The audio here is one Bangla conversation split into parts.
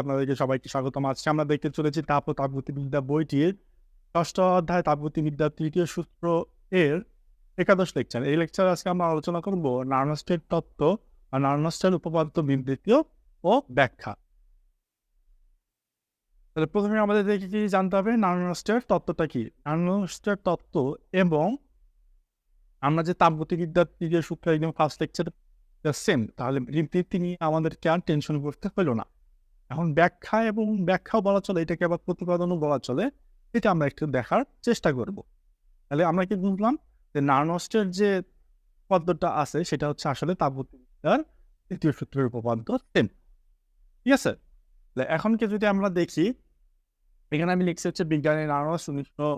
আপনাদেরকে সবাইকে স্বাগতম। আজকে আমরা দেখতে চলেছি তাপ ও তাপগতিবিদ্যা বইটির ষষ্ঠ অধ্যায় তাপগতিবিদ্যার তৃতীয় সূত্র এর একাদশ লেকচার। এই লেকচার আজকে আমরা আলোচনা করব নার্নস্টের তত্ত্ব আর নার্নস্টের উপপাদ্য বিবৃতি ও ব্যাখ্যা। তাহলে প্রথমে আমাদের দেখে কি জানতে হবে? নার্নস্টের তত্ত্বটা কি? নার্নস্টের তত্ত্ব এবং আমরা যে তাপগতিবিদ্যার তৃতীয় সূত্র একদম ফার্স্ট লেকচার সেম তাহলে বিবৃতি নিয়ে আমাদেরকে আর টেনশন করতে হলো না। এখন ব্যাখ্যা এবং ব্যাখ্যাও বলা চলে, এটাকে আবার প্রতিপাদনও বলা চলে, এটা আমরা একটু দেখার চেষ্টা করব। তাহলে আমরা কি বুঝলাম যে নার্নস্টের যে পদ্মটা আছে, সেটা হচ্ছে আসলে তাপগতিবিদ্যার তৃতীয় সূত্রের উপপাদ্য সেম। ঠিক আছে? তাহলে এখনকে যদি আমরা দেখি, এখানে আমি লিখছি হচ্ছে বিজ্ঞানী নার্নস উনিশশো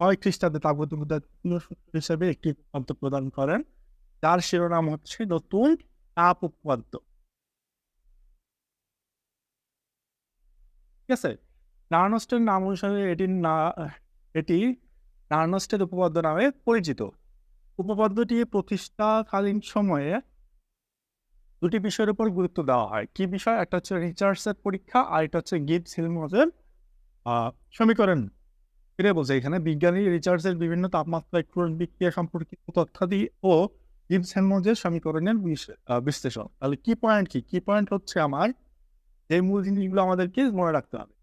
ছয় খ্রিস্টাব্দে তাপগতিবিদ্যার তৃতীয় সূত্র হিসেবে একটি উপপাদ্য প্রদান করেন। তার শিরোনাম হচ্ছে নতুন তাপ উপপাদ্য। ঠিক আছে? নার্নস্টের নাম অনুসারে এটি না, এটি নার্নস্টের উপপাদ্য নামে পরিচিত। উপপাদ্যটি প্রতিষ্ঠাকালীন সময়ে দুটি বিষয়ের উপর গুরুত্ব দেওয়া হয়। কি বিষয়? একটা হচ্ছে রিচার্ডসের পরীক্ষা আর এটা হচ্ছে গিবস হিলমজের সমীকরণ। ফিরে বলছে, এখানে বিজ্ঞানী রিচার্ডসের বিভিন্ন তাপমাত্রা ক্রোশ বিক্রিয়া সম্পর্কিত তথ্যাদি ও গিবস হেলমজের সমীকরণের বিশ্লেষণ। তাহলে কি পয়েন্ট কি? কি পয়েন্ট হচ্ছে আমার যে মূল জিনিসগুলো আমাদেরকে মনে রাখতে হবে।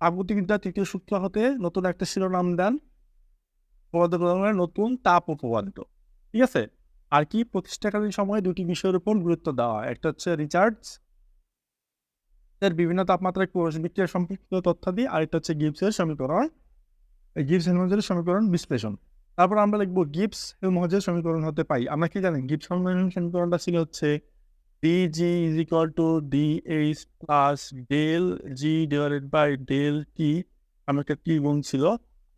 তাপগতিবিদ্যা তৃতীয় সূত্র হতে নতুন একটা শিরোনাম দেন উপপাদ্যের নতুন তাপ উপপাদ্য, ঠিক আছে? আর কি প্রতিষ্ঠাকালীন সময়ে দুটি বিষয়ের উপর গুরুত্ব দেওয়া হয়, একটা হচ্ছে রিচার্জ এর বিভিন্ন তাপমাত্রায় বিক্রিয়া সম্পর্কিত তথ্যাদি, আর একটা হচ্ছে গিবসের সমীকরণ। গিবস হেলমজের সমীকরণ বিশ্লেষণ। তারপর আমরা লিখব গিবস হেলমজের সমীকরণ হতে পাই। আমরা কি জানি? গিবস হেলমজের সমীকরণটা ছিল হচ্ছে dg is equal to dh plus del g divided by del t আমার একটা টি গুণ ছিল,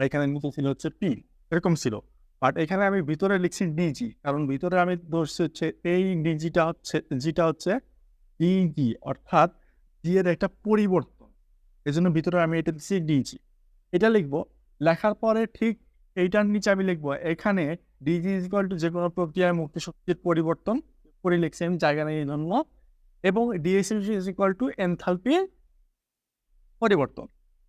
এখানে নিচে ছিল হচ্ছে পি এরকম ছিল। বাট এখানে আমি ভিতরে লিখছি ডিজি কারণ ভিতরে আমি ধরছি হচ্ছে এই ডিজিটা হচ্ছে জিটা হচ্ছে ডিজি অর্থাৎ জি এর একটা পরিবর্তন। এই জন্য ভিতরে আমি এটা দিচ্ছি ডিজি এটা লিখব, লেখার পরে ঠিক এইটার নিচে আমি লিখব, এখানে ডিজি ইজ টু যে কোনো প্রক্রিয়ায় মুক্তি শক্তির পরিবর্তন করে লিখছি, আমি জায়গা নেই জন্য এবং DAC is equal to enthalpy পরিবর্তন।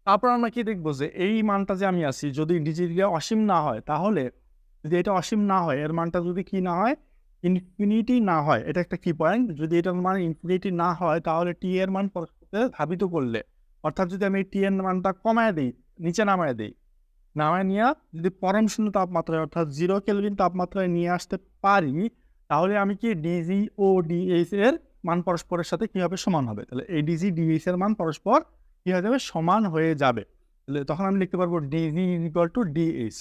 তারপর আমরা কি দেখব যে এই মানটা যে আমি আছি, যদি ডিজিটা অসীম না হয়, তাহলে যদি এটা অসীম না হয়, এর মানটা যদি কি না হয় ইনফিনিটি না হয়, এটা একটা কি পয়েন্ট যদি এটার মান ইনফিনিটি না হয়, তাহলে টি এর মান ধাবিত করলে, অর্থাৎ যদি আমি টি এর মানটা কমায় দিই, নিচে নামায় দিই, নামায় নিয়ে যদি পরম শূন্য তাপমাত্রায়, অর্থাৎ জিরো কেলভিন তাপমাত্রায় নিয়ে আসতে পারি তাহলে আমি কি ডিজি ও ডিএইচ এর মান পরস্পরের সাথে কি হবে সমান হবে? তাহলে এই ডিজি ডিএইচ এর মান পরস্পর কি হয়ে যাবে? সমান হয়ে যাবে। তাহলে তখন আমি লিখতে পারব ডিজি ইকুয়াল টু ডিএইচ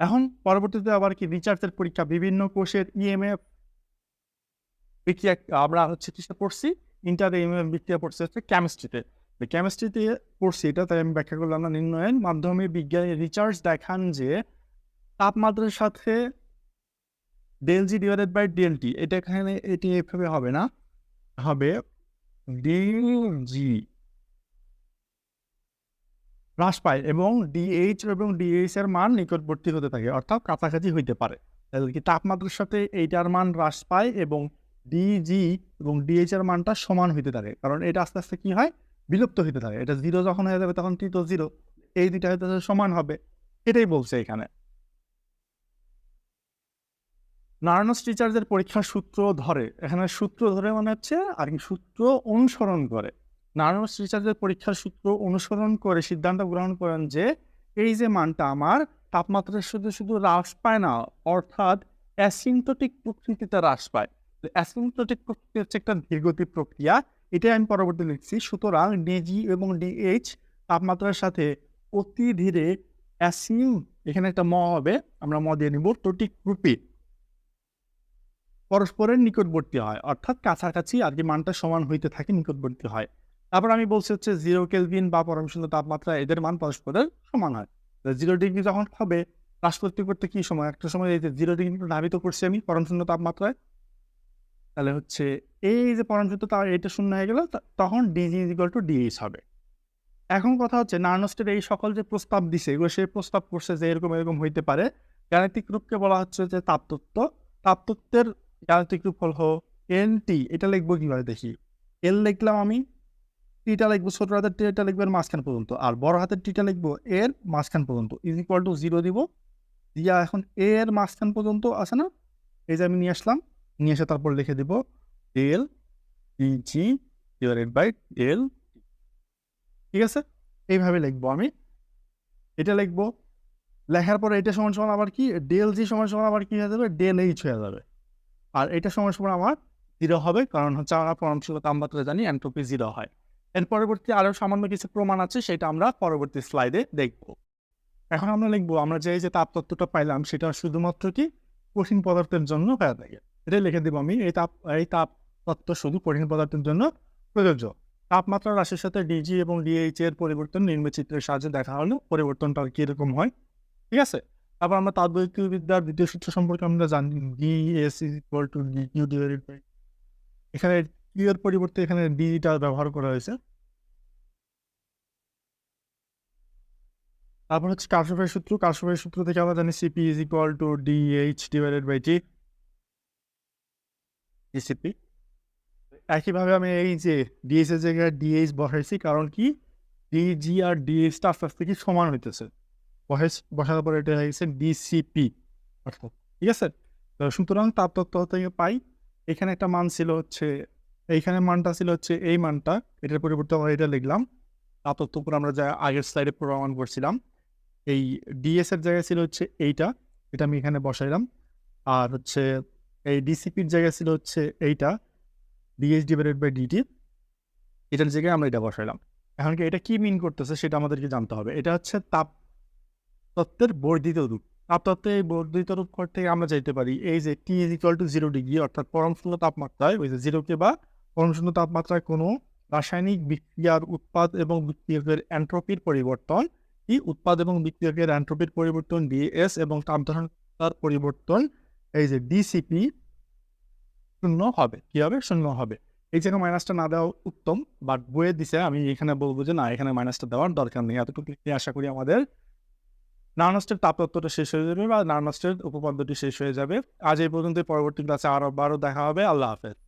এখন পরবর্তীতে আবার কি রিচার্জের পরীক্ষা, বিভিন্ন কোষের ইএমএফ বিক্রিয়া, আমরা হচ্ছে কিসে পড়ছি? ইন্টার ইএমএফ বিক্রিয়া পড়ছে হচ্ছে কেমিস্ট্রিতে কেমিস্ট্রিতে পড়ছি এটা, তাই আমি ব্যাখ্যা করলাম না, নির্ণয়ের মাধ্যমে বিজ্ঞানী রিচার্জ দেখান যে তাপমাত্রার সাথে del G divided by del T এটা এখানে, এটি এভাবে হবে না, হবে ডেল জি হ্রাস পায় এবং ডিএইচ এবং ডিএইচ এর মান নিকটবর্তী হতে থাকে, অর্থাৎ কাছাকাছি হইতে পারে। কি তাপমাত্রার সাথে এইটার মান হ্রাস পায় এবং ডিজি এবং ডিএইচ এর মানটা সমান হইতে থাকে, কারণ এটা আস্তে আস্তে কি হয়? বিলুপ্ত হইতে থাকে। এটা জিরো যখন হয়ে যাবে তখন টি তো জিরো এই দুইটা হয়তো সমান হবে, এটাই বলছে এখানে। নারায়ণস রিচার্জের পরীক্ষার সূত্র ধরে, এখানে সূত্র ধরে মানে হচ্ছে আর কি সূত্র অনুসরণ করে। নারায়ণস রিচার্জের পরীক্ষার সূত্র অনুসরণ করে সিদ্ধান্ত গ্রহণ করেন যে, এই যে মানটা আমার তাপমাত্রার সাথে শুধু হ্রাস পায় না, অর্থাৎ অ্যাসিমটোটিক প্রকৃতিতে হ্রাস পায়। অ্যাসিমটোটিক প্রকৃতি হচ্ছে একটা ধীরগতি প্রক্রিয়া, এটাই আমি পরবর্তী লিখছি। সুতরাং ডিজি এবং ডিএইচ তাপমাত্রার সাথে অতি ধীরে অ্যাসিম, এখানে একটা ম হবে, আমরা ম দিয়ে নিব টোটিক রূপে। পরস্পরের নিকটবর্তী হয়। অর্থাৎ কাছাকাছি আর কি মানটা সমান হইতে থাকে, নিকটবর্তী হয়। তারপর আমি বলছি হচ্ছে জিরো কেলভিন বা পরমশূন্য তাপমাত্রা এদের মান পরস্পরের সমান হয়। জিরো ডিগ্রি যখন হবে, হ্রাস করতে করতে কি সময়? একটা সময় এই যে জিরো ডিগ্রি ধাবিত করছি আমি পরমশূন্য তাপমাত্রায়। তাহলে হচ্ছে এই যে পরমশূন্য তাপ এটা শূন্য হয়ে গেল তখন ডিজি ইজিক্যাল টু ডিএইচ হবে। এখন কথা হচ্ছে নার্নস্টের এই সকল যে প্রস্তাব দিছে, এগুলো সে প্রস্তাব করছে যে এরকম এরকম হইতে পারে। গাণিতিক রূপকে বলা হচ্ছে যে তাপতত্ত্ব। তাপতত্ত্বের রূপ হল এন টি এটা লিখব কীভাবে দেখি? এল লিখলাম আমি টিটা লিখব ছোট হাতের টিটা লিখব এর মাঝখান পর্যন্ত। আর বড় হাতের টিটা লিখব এর মাঝখান পর্যন্ত। ইজ ইকুয়াল টু জিরো দিব। দিয়া এখন এ এর মাঝখান পর্যন্ত আছে না? এই যে আমি নিয়ে আসলাম, নিয়ে এসে তারপর লিখে দিব del G divided by L ঠিক আছে? এইভাবে লিখব আমি। এটা লিখব, লেখার পরে এটা সমান সমান আবার কি? ডেল জি সমান সমান আবার কি হয়ে যাবে? ডেল এইচ হয়ে যাবে। আর এটা সময় সমান আমার জিরো হবে, কারণ হচ্ছে আমরা পরমশীল তাপমাত্রা জানি অ্যান্ট্রপি জিরো হয়। এর পরবর্তী আরও সামান্য কিছু প্রমাণ আছে, সেটা আমরা পরবর্তী স্লাইডে দেখব। এখন আমরা লিখব, আমরা যে যে তাপতত্ত্বটা পাইলাম, সেটা শুধুমাত্র কি কঠিন পদার্থের জন্য হয়ে থাকে। এটাই লিখে দেবো আমি, এই তাপ এই তাপ তত্ত্ব শুধু কঠিন পদার্থের জন্য প্রযোজ্য। তাপমাত্রা রাশির সাথে ডিজি এবং ডিএইচ এর পরিবর্তন নির্মচিত্রের সাহায্যে দেখা হলো পরিবর্তনটা কীরকম হয়, ঠিক আছে? তারপর আমরা তাপবিদ্যার দ্বিতীয় সূত্র সম্পর্কে আমরা জানি D S is equal to D Q divided by এখানে কিউ এর পরিবর্তে এখানে ডিটা ব্যবহার করা হয়েছে। তারপর হচ্ছে কার্সফের সূত্র কার্সফের সূত্র থেকে আমরা জানি CP is equal to D H divided by T DCP একইভাবে আমি এই যে ডিএইচ এর জায়গায় ডিএইচ বসাইছি, কারণ কি? ডিজি আর ডিএইচটা আস্তে আস্তে কি সমান হইতেছে। বসাইছি বসানোর পরে এটা হয়ে গেছে ডিসিপি অর্থাৎ, ঠিক আছে? সুতরাং তাপতত্ত্ব থেকে পাই, এখানে একটা মান ছিল হচ্ছে, এইখানে মানটা ছিল হচ্ছে এই মানটা, এটার পরিবর্তে আমরা এটা লিখলাম। তাপতত্ত্ব উপর আমরা যা আগের স্লাইডে প্রমাণ করছিলাম, এই ডিএস এর জায়গায় ছিল হচ্ছে এইটা, এটা আমি এখানে বসাইলাম। আর হচ্ছে এই ডিসিপির জায়গায় ছিল হচ্ছে এইটা ডিএস ডিভাইডেড বাই ডিটি এটার জায়গায় আমরা এটা বসাইলাম। এখন কি এটা কি মিন করতেছে সেটা আমাদেরকে জানতে হবে। এটা হচ্ছে তাপ তত্ত্বের বর্ধিত রূপ। তাপতত্ত্বের এই বর্ধিত রূপ করতে আমরা চাইতে পারি এই যে T is equal to zero degree অর্থাৎ পরম শূন্য তাপমাত্রায়, ওই যে জিরোকে বা পরম শূন্য তাপমাত্রায় কোনো রাসায়নিক বিক্রিয়ার উৎপাদ এবং বিক্রিয়কের অ্যান্ট্রপির পরিবর্তন কি উৎপাদ এবং বিক্রিয়কের অ্যান্ট্রপির পরিবর্তন ডিএস এবং তাপধারণতার পরিবর্তন এই যে ডিসিপি শূন্য হবে। কি হবে? শূন্য হবে। এই জায়গায় মাইনাসটা না দেওয়া উত্তম বাট বইয়ে দিছে, আমি এখানে বলব যে না, এখানে মাইনাসটা দেওয়ার দরকার নেই। এতটুকু আশা করি আমাদের নার্নস্টের তাপতত্ত্বটা শেষ হয়ে যাবে বা নার্নস্টের উপপাদ্যটি শেষ হয়ে যাবে। আজ এই পর্যন্ত পরবর্তী ক্লাসে আরও বারো দেখা হবে। আল্লাহ হাফেজ।